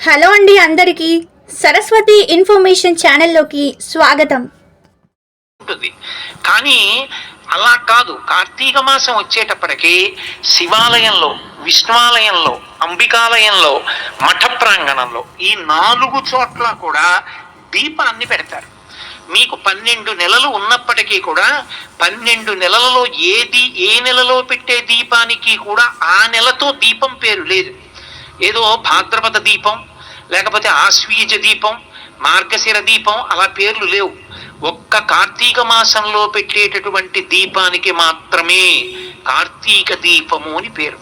Hello అండి అందరికీ Saraswati information ఛానల్లోకి స్వాగతం. ఉంటుంది. కానీ అలా కాదు. కార్తీక మాసం వచ్చేటప్పటికి శివాలయంలో విష్ణువాలయంలో అంబికాలయంలో మఠ ప్రాంగణంలో ఈ నాలుగు చోట్ల కూడా దీపాన్ని పెడతారు. మీకు పన్నెండు నెలలు ఉన్నప్పటికీ కూడా పన్నెండు నెలలలో ఏది ఏ నెలలో పెట్టే దీపానికి కూడా ఆ నెలతో దీపం పేరు లేదు. ఏదో భాద్రపద దీపం లేకపోతే ఆశ్వీజ దీపం మార్గశిర దీపం అలా పేర్లు లేవు. ఒక్క కార్తీక మాసంలో పెట్టేటటువంటి దీపానికి మాత్రమే కార్తీక దీపము అని పేరు.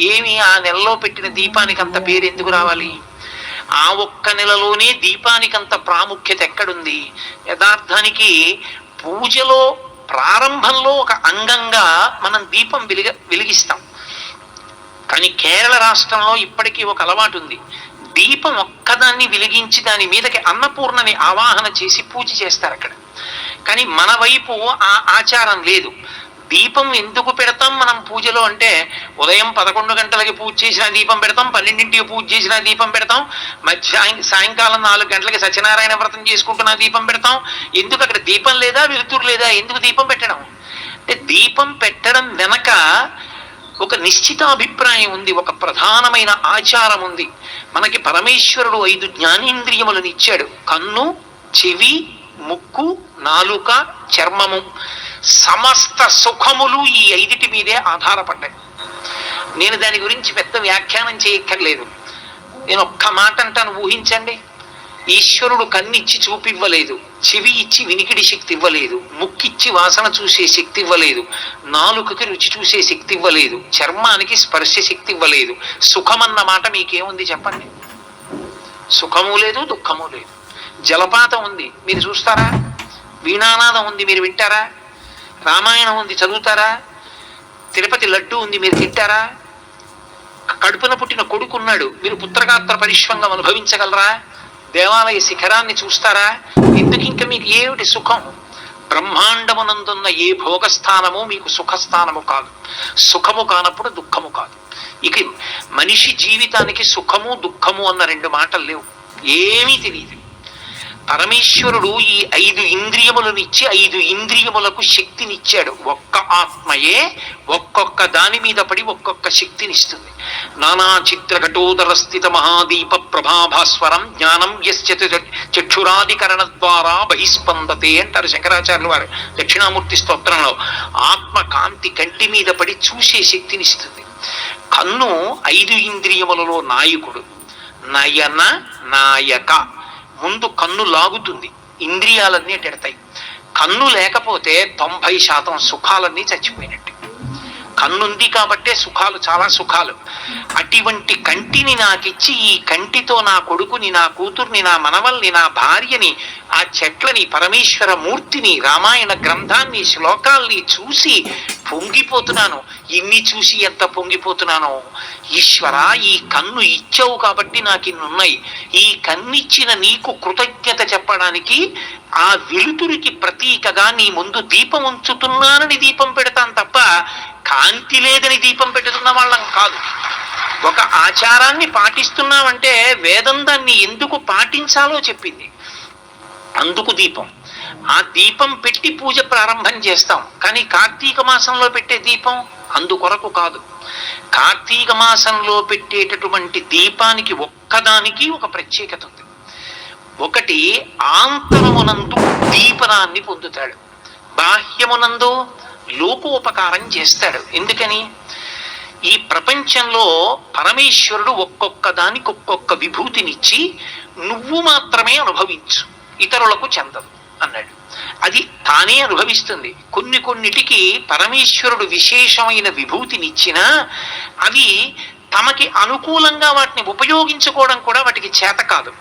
ఏమి ఆ నెలలో పెట్టిన దీపానికి అంత పేరు ఎందుకు రావాలి? ఆ ఒక్క నెలలోనే దీపానికి అంత ప్రాముఖ్యత ఎక్కడుంది? యథార్థానికి పూజలో ప్రారంభంలో ఒక అంగంగా మనం దీపం వెలిగ వెలిగిస్తాం. కానీ కేరళ రాష్ట్రంలో ఇప్పటికీ ఒక అలవాటు ఉంది. దీపం ఒక్కదాన్ని వెలిగించి దాని మీదకి అన్నపూర్ణని ఆవాహన చేసి పూజ చేస్తారు అక్కడ. కానీ మన వైపు ఆ ఆచారం లేదు. దీపం ఎందుకు పెడతాం మనం పూజలో అంటే ఉదయం పదకొండు గంటలకి పూజ చేసిన దీపం పెడతాం పన్నెండింటికి పూజ చేసిన దీపం పెడతాం మధ్య సాయంకాలం నాలుగు గంటలకి సత్యనారాయణ వ్రతం చేసుకుంటున్న దీపం పెడతాం. ఎందుకు అక్కడ దీపం లేదా వెలుతురు లేదా? ఎందుకు దీపం పెట్టడం? అంటే దీపం పెట్టడం వెనక ఒక నిశ్చిత అభిప్రాయం ఉంది ఒక ప్రధానమైన ఆచారం ఉంది. మనకి పరమేశ్వరుడు ఐదు జ్ఞానేంద్రియములను ఇచ్చాడు. కన్ను చెవి ముక్కు నాలుక చర్మము. సమస్త సుఖములు ఈ ఐదిటి మీదే ఆధారపడ్డాయి. నేను దాని గురించి పెద్ద వ్యాఖ్యానం చేయక్కర్లేదు. నేను ఒక్క మాట అంటాను ఊహించండి. ఈశ్వరుడు కన్నిచ్చి చూపివ్వలేదు చెవి ఇచ్చి వినికిడి శక్తి ఇవ్వలేదు ముక్కిచ్చి వాసన చూసే శక్తి ఇవ్వలేదు నాలుకకి రుచి చూసే శక్తి ఇవ్వలేదు చర్మానికి స్పర్శ శక్తి ఇవ్వలేదు సుఖమన్న మాట మీకేముంది చెప్పండి? సుఖము లేదు దుఃఖము లేదు. జలపాతం ఉంది మీరు చూస్తారా? వీణానాదం ఉంది మీరు వింటారా? రామాయణం ఉంది చదువుతారా? తిరుపతి లడ్డు ఉంది మీరు తింటారా? కడుపున పుట్టిన కొడుకున్నాడు మీరు పుత్రగాత్ర పరిశ్వంగం అనుభవించగలరా? దేవాలయ శిఖరాన్ని చూస్తారా? ఎందుకు ఇంకా మీకు ఏమిటి సుఖం? బ్రహ్మాండమునందున్న ఏ భోగస్థానము మీకు సుఖస్థానము కాదు. సుఖము కానప్పుడు దుఃఖము కాదు. ఇక మనిషి జీవితానికి సుఖము దుఃఖము అన్న రెండు మాటలు లేవు. ఏమీ తెలియదు. పరమేశ్వరుడు ఈ ఐదు ఇంద్రియములనిచ్చి ఐదు ఇంద్రియములకు శక్తినిచ్చాడు. ఒక్క ఆత్మయే ఒక్కొక్క దాని మీద పడి ఒక్కొక్క శక్తినిస్తుంది. నానా చిత్ర ఘటోదర స్థిత మహాదీప ప్రభాభాస్వరం జ్ఞానం యశ్చతు చక్షురాధికరణ ద్వారా బహిస్పందతే అంటారు శంకరాచార్యులు వారు. దక్షిణామూర్తి స్తోత్రంలో ఆత్మ కాంతి కంటి మీద పడి చూసే శక్తినిస్తుంది. కన్ను ఐదు ఇంద్రియములలో నాయకుడు. నయన నాయక. ముందు కన్ను లాగుతుంది. ఇంద్రియాలన్నీ ఎడతాయి కన్ను లేకపోతే తొంభై శాతం సుఖాలన్నీ చచ్చిపోయినట్టు. కన్నుంది కాబట్టే సుఖాలు చాలా సుఖాలు. అటువంటి కంటిని నాకిచ్చి ఈ కంటితో నా కొడుకుని నా కూతుర్ని నా మనవల్ని నా భార్యని ఆ చెట్లని పరమేశ్వర మూర్తిని రామాయణ గ్రంథాన్ని శ్లోకాల్ని చూసి పొంగిపోతున్నాను. ఇన్ని చూసి ఎంత పొంగిపోతున్నానో? ఈశ్వర ఈ కన్ను ఇచ్చావు కాబట్టి నాకు ఇన్నున్నాయి ఈ కన్నిచ్చిన నీకు కృతజ్ఞత చెప్పడానికి ఆ వెలుతురికి ప్రతీకగా నీ ముందు దీపం ఉంచుతున్నానని దీపం పెడతాను తప్ప కాంతి లేదని దీపం పెట్టుతున్న వాళ్ళం కాదు. ఒక ఆచారాన్ని పాటిస్తున్నామంటే వేదం దాన్ని ఎందుకు పాటించాలో చెప్పింది. అందుకు దీపం. ఆ దీపం పెట్టి పూజ ప్రారంభం చేస్తాం. కానీ కార్తీక మాసంలో పెట్టే దీపం అందుకొరకు కాదు. కార్తీక మాసంలో పెట్టేటటువంటి దీపానికి ఒక్కదానికి ఒక ప్రత్యేకత ఉంది. ఒకటి ఆంతరమునందు దీపనాన్ని పొందుతాడు. బాహ్యమునందు లోకోపకారం చేస్తాడు. ఎందుకని? ఈ ప్రపంచంలో పరమేశ్వరుడు ఒక్కొక్క దానికి ఒక్కొక్క విభూతినిచ్చి నువ్వు మాత్రమే అనుభవించు. ఇతరులకు చెందదు అన్నాడు. అది తానే అనుభవిస్తుంది. కొన్ని కొన్నిటికి పరమేశ్వరుడు విశేషమైన విభూతినిచ్చినా అవి తమకి అనుకూలంగా వాటిని ఉపయోగించుకోవడం కూడా వాటికి చేత కాదు.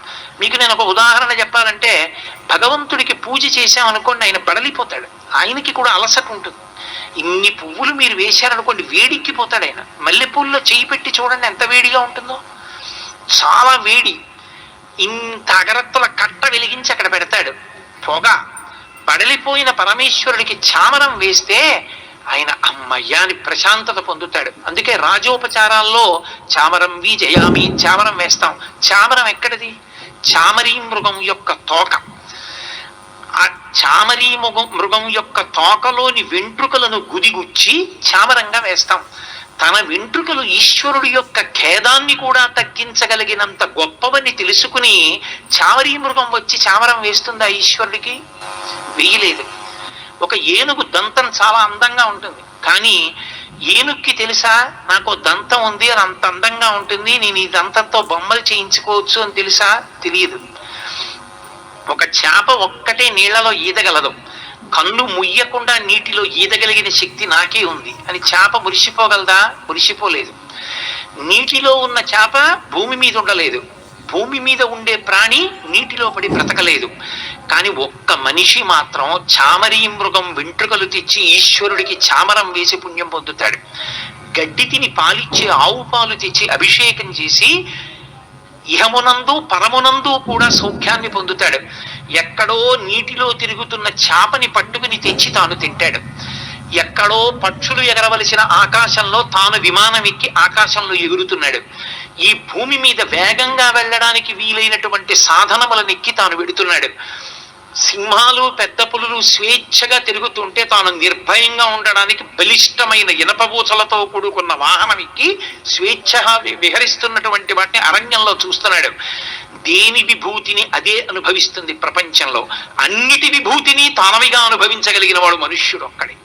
మీకు నేను ఒక ఉదాహరణ చెప్పాలంటే భగవంతుడికి పూజ చేశామనుకోండి ఆయన బడలిపోతాడు. ఆయనకి కూడా అలసట ఉంటుంది. ఇన్ని పువ్వులు మీరు వేశారనుకోండి వేడిక్కిపోతాడు ఆయన. మల్లెపూల్లో చేయి పెట్టి చూడండి ఎంత వేడిగా ఉంటుందో. చాలా వేడి. ఇంత అగరత్తుల కట్ట వెలిగించి అక్కడ పెడతాడు. పొగ. బడలిపోయిన పరమేశ్వరుడికి చామరం వేస్తే ఆయన అమ్మయ్య అని ప్రశాంతత పొందుతాడు. అందుకే రాజోపచారాల్లో చామరం వి జయామి చామరం వేస్తాం. చామరం ఎక్కడిది? చామరీ మృగం యొక్క తోక. ఆ చామరీ మృగం మృగం యొక్క తోకలోని వెంట్రుకలను గుదిగుచ్చి చామరంగా వేస్తాం. తన వెంట్రుకలు ఈశ్వరుడి యొక్క ఖేదాన్ని కూడా తగ్గించగలిగినంత గొప్పవని తెలుసుకుని చామరీ మృగం వచ్చి చామరం వేస్తుందా ఈశ్వరుడికి? వేయలేదు. ఒక ఏనుగు దంతం చాలా అందంగా ఉంటుంది. కానీ ఏనుగుకి తెలుసా నాకు దంతం ఉంది అది అంత అందంగా ఉంటుంది. నేను ఈ దంతంతో బొమ్మలు చేయించుకోవచ్చు అని తెలుసా? తెలియదు. ఒక చేప ఒక్కటే నీళ్ళలో ఈదగలదు. కళ్ళు ముయ్యకుండా నీటిలో ఈదగలిగిన శక్తి నాకే ఉంది. అని చేప మురిసిపోగలదా? మురిసిపోలేదు. నీటిలో ఉన్న చేప భూమి మీద ఉండలేదు. భూమి మీద ఉండే ప్రాణి నీటిలో పడి బ్రతకలేదు. కానీ ఒక్క మనిషి మాత్రం చామరీ మృగం వెంట్రుకలు తెచ్చి ఈశ్వరుడికి చామరం వేసి పుణ్యం పొందుతాడు. గడ్డి తిని పాలిచ్చి ఆవు పాలు తెచ్చి అభిషేకం చేసి ఇహమునందు పరమునందు కూడా సౌఖ్యాన్ని పొందుతాడు. ఎక్కడో నీటిలో తిరుగుతున్న చేపని పట్టుకుని తెచ్చి తాను తింటాడు. ఎక్కడో పక్షులు ఎగరవలసిన ఆకాశంలో తాను విమానం ఎక్కి ఆకాశంలో ఎగురుతున్నాడు. ఈ భూమి మీద వేగంగా వెళ్ళడానికి వీలైనటువంటి సాధనములను ఎక్కి తాను వెడుతున్నాడు. సింహాలు పెద్ద పులులు స్వేచ్ఛగా తిరుగుతుంటే తాను నిర్భయంగా ఉండడానికి బలిష్టమైన ఇనపబూసలతో కూడుకున్న వాహనం ఎక్కి స్వేచ్ఛ విహరిస్తున్నటువంటి వాటిని అరణ్యంలో చూస్తున్నాడు. దేని విభూతిని అదే అనుభవిస్తుంది ప్రపంచంలో. అన్నిటి విభూతిని తానవిగా అనుభవించగలిగిన వాడు మనుష్యుడు ఒక్కడే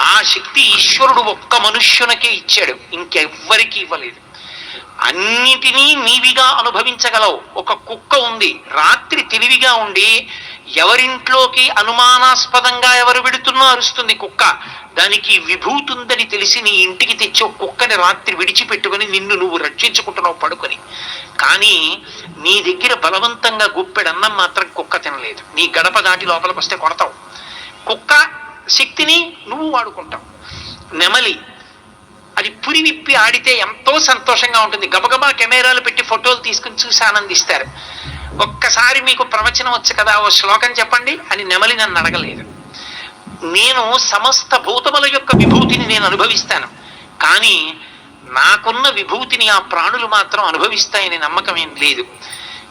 ఆ శక్తి ఈశ్వరుడు ఒక్క మనుష్యునకే ఇచ్చాడు. ఇంకెవ్వరికి ఇవ్వలేదు. అన్నిటినీ నీవిగా అనుభవించగలవు. ఒక కుక్క ఉంది రాత్రి తెలివిగా ఉండి ఎవరింట్లోకి అనుమానాస్పదంగా ఎవరు విడుతున్నా అరుస్తుంది కుక్క. దానికి విభూతుందని తెలిసి నీ ఇంటికి తెచ్చి కుక్కని రాత్రి విడిచిపెట్టుకుని నిన్ను నువ్వు రక్షించుకుంటున్నావు పడుకొని. కానీ నీ దగ్గర బలవంతంగా గుప్పెడన్నం మాత్రం కుక్క తినలేదు. నీ గడప దాటి లోపలికి వస్తే కొడతావు. కుక్క శక్తిని నువ్వు వాడుకుంటావు. నెమలి అది పురి విప్పి ఆడితే ఎంతో సంతోషంగా ఉంటుంది. గబగబా కెమెరాలు పెట్టి ఫోటోలు తీసుకుని చూసి ఆనందిస్తారు. ఒక్కసారి మీకు ప్రవచనం వచ్చు కదా ఓ శ్లోకం చెప్పండి? అని నెమలి నన్ను అడగలేదు. నేను సమస్త భూతముల యొక్క విభూతిని నేను అనుభవిస్తాను. కానీ నాకున్న విభూతిని ఆ ప్రాణులు మాత్రం అనుభవిస్తాయనే నమ్మకం ఏం లేదు.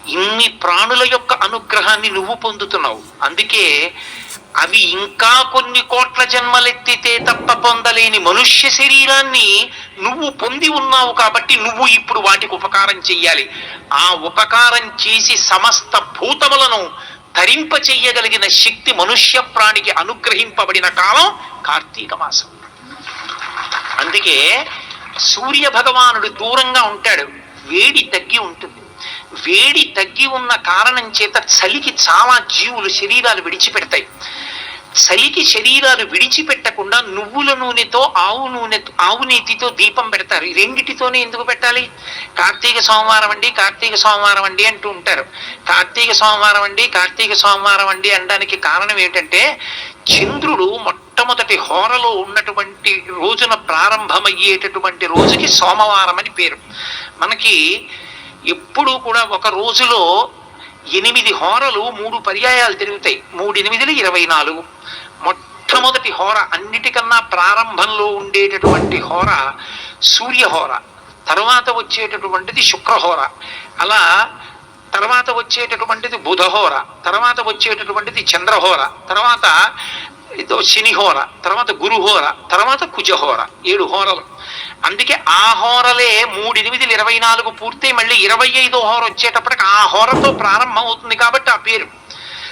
ఇన్ని ప్రాణుల యొక్క అనుగ్రహాన్ని నువ్వు పొందుతున్నావు. అందుకే అవి ఇంకా కొన్ని కోట్ల జన్మలెత్తితే తప్ప పొందలేని మనుష్య శరీరాన్ని నువ్వు పొంది ఉన్నావు కాబట్టి నువ్వు ఇప్పుడు వాటికి ఉపకారం చెయ్యాలి. ఆ ఉపకారం చేసి సమస్త భూతములను ధరింప చెయ్యగలిగిన శక్తి మనుష్య ప్రాణికి అనుగ్రహింపబడిన కాలం కార్తీక మాసం. అందుకే సూర్య భగవానుడు దూరంగా ఉంటాడు. వేడి తగ్గి ఉంటుంది. వేడి తగ్గి ఉన్న కారణం చేత చలికి చాలా జీవులు శరీరాలు విడిచిపెడతాయి. చలికి శరీరాలు విడిచిపెట్టకుండా నువ్వుల నూనెతో ఆవు నూనె ఆవు నీతితో దీపం పెడతారు. ఈ రెండిటితోనే ఎందుకు పెట్టాలి? కార్తీక సోమవారం అండి కార్తీక సోమవారం అండి అంటూ ఉంటారు. కార్తీక సోమవారం అండి కార్తీక సోమవారం అండి అనడానికి కారణం ఏంటంటే చంద్రుడు మొట్టమొదటి హోరలో ఉన్నటువంటి రోజున ప్రారంభమయ్యేటటువంటి రోజుకి సోమవారం అని పేరు. మనకి ఎప్పుడూ కూడా ఒక రోజులో ఎనిమిది హోరలు మూడు పర్యాయాలు తిరుగుతాయి. మూడు ఎనిమిదిలు ఇరవై నాలుగు. మొట్టమొదటి హోర అన్నిటికన్నా ప్రారంభంలో ఉండేటటువంటి హోర సూర్యహోర. తర్వాత వచ్చేటటువంటిది శుక్రహోర. అలా తర్వాత వచ్చేటటువంటిది బుధహోర. తర్వాత వచ్చేటటువంటిది చంద్రహోర. తర్వాత ఇదో శనిహోర తర్వాత గురుహోర తర్వాత కుజహోర ఏడు హోరలు. అందుకే ఆ హోరలే మూడెనిమిదిలు ఇరవై నాలుగు పూర్తయి మళ్ళీ ఇరవై ఐదో హోర వచ్చేటప్పటికి ఆ హోరతో ప్రారంభం అవుతుంది కాబట్టి ఆ పేరు.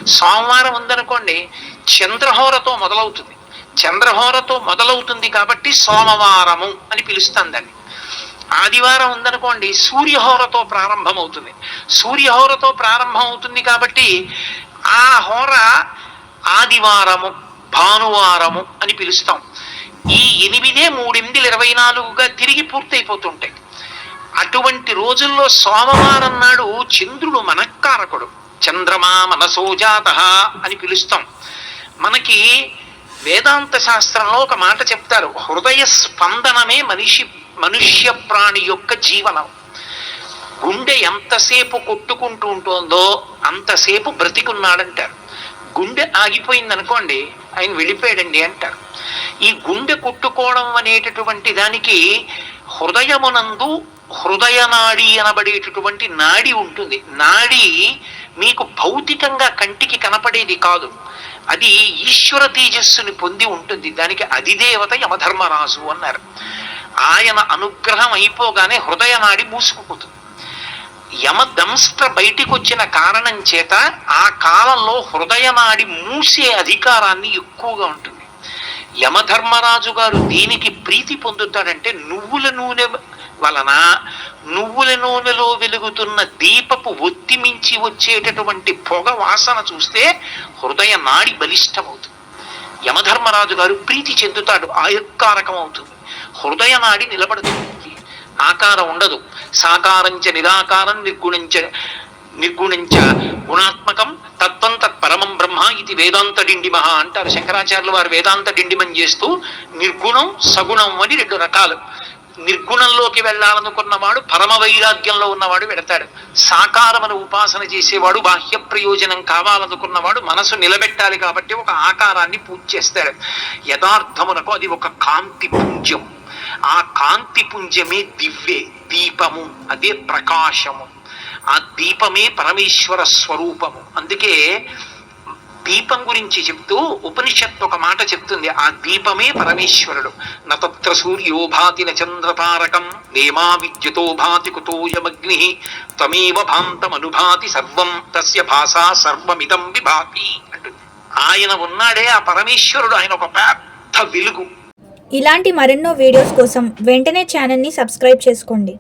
సోమవారం ఉందనుకోండి చంద్రహోరతో మొదలవుతుంది. చంద్రహోరతో మొదలవుతుంది కాబట్టి సోమవారము అని పిలుస్తాం దాన్ని. ఆదివారం ఉందనుకోండి సూర్యహోరతో ప్రారంభం అవుతుంది సూర్యహోరతో ప్రారంభం అవుతుంది కాబట్టి ఆ హోర ఆదివారము. భానువారము అని పిలుస్తాం. ఈ ఎనిమిదే మూడెనిమిది ఇరవై నాలుగుగా తిరిగి పూర్తయిపోతుంటాయి. అటువంటి రోజుల్లో సోమవారం నాడు చంద్రుడు మనక్కారకుడు చంద్రమా మనసోజాత అని పిలుస్తాం. మనకి వేదాంత శాస్త్రంలో ఒక మాట చెప్తారు. హృదయ స్పందనమే మనిషి మనుష్య ప్రాణి యొక్క జీవనం. గుండె ఎంతసేపు కొట్టుకుంటూ ఉంటుందో అంతసేపు బ్రతికున్నాడంటారు. గుండె ఆగిపోయింది అనుకోండి ఆయన వెళ్ళిపోయాడండి అంటారు. ఈ గుండె కొట్టుకోవడం అనేటటువంటి దానికి హృదయమునందు హృదయ నాడి అనబడేటటువంటి నాడి ఉంటుంది. నాడి మీకు భౌతికంగా కంటికి కనపడేది కాదు. అది ఈశ్వర తేజస్సుని పొంది ఉంటుంది. దానికి అధిదేవత యమధర్మరాజు అన్నారు. ఆయన అనుగ్రహం అయిపోగానే హృదయ నాడి మూసుకుపోతుంది. యమదంస్త్ర బయటికి వచ్చిన కారణం చేత ఆ కాలంలో హృదయనాడి మూసే అధికారాన్ని ఎక్కువగా ఉంటుంది. యమధర్మరాజు గారు దీనికి ప్రీతి పొందుతాడంటే నువ్వుల నూనె వలన నువ్వుల నూనెలో వెలుగుతున్న దీపపు ఒత్తి మించి వచ్చేటటువంటి పొగ వాసన చూస్తే హృదయ నాడి బలిష్టమవుతుంది. యమధర్మరాజు గారు ప్రీతి చెందుతాడు. ఆయుక్కారకం అవుతుంది. హృదయ నాడి నిలబడుతుంది ఆకారం ఉండదు. సాకారంచ నిరాకారం నిర్గుణంచ నిర్గుణంచ గుణాత్మకం తత్వం తత్పరమం బ్రహ్మ ఇది వేదాంత డిండిమహ అంటారు శంకరాచార్యులు వారు వేదాంత డిండిమం చేస్తూ నిర్గుణం సగుణం అని రెండు రకాలు. నిర్గుణంలోకి వెళ్ళాలనుకున్నవాడు పరమ వైరాగ్యంలో ఉన్నవాడు వెడతాడు సాకారమును ఉపాసన చేసేవాడు బాహ్య ప్రయోజనం కావాలనుకున్నవాడు మనసు నిలబెట్టాలి కాబట్టి ఒక ఆకారాన్ని పూజ చేస్తాడు. యథార్థమునకు అది ఒక కాంతి పుంజం. ఆ కాంతి పుంజమే దివ్యే దీపము అదే ప్రకాశము. ఆ దీపమే పరమేశ్వర స్వరూపము. అందుకే దీపం గురించి చెప్తూ ఉపనిషత్తు ఒక మాట చెప్తుంది. ఆ దీపమే పరమేశ్వరుడు. నతత్ర సూర్యో భాతి న నేమా విద్యుతో భాతి కుతోయమగ్ని త్వమేవ భాంతమనుభాతి సర్వం తస్య భాషా సర్వమిదం విభాతి అంటుంది. ఆయన ఉన్నాడే ఆ పరమేశ్వరుడు. ఆయన ఒక పెద్ద వెలుగు. ఇలాంటి మరెన్నో వీడియోస్ కోసం వెంటనే ఛానల్ని సబ్స్క్రైబ్ చేసుకోండి.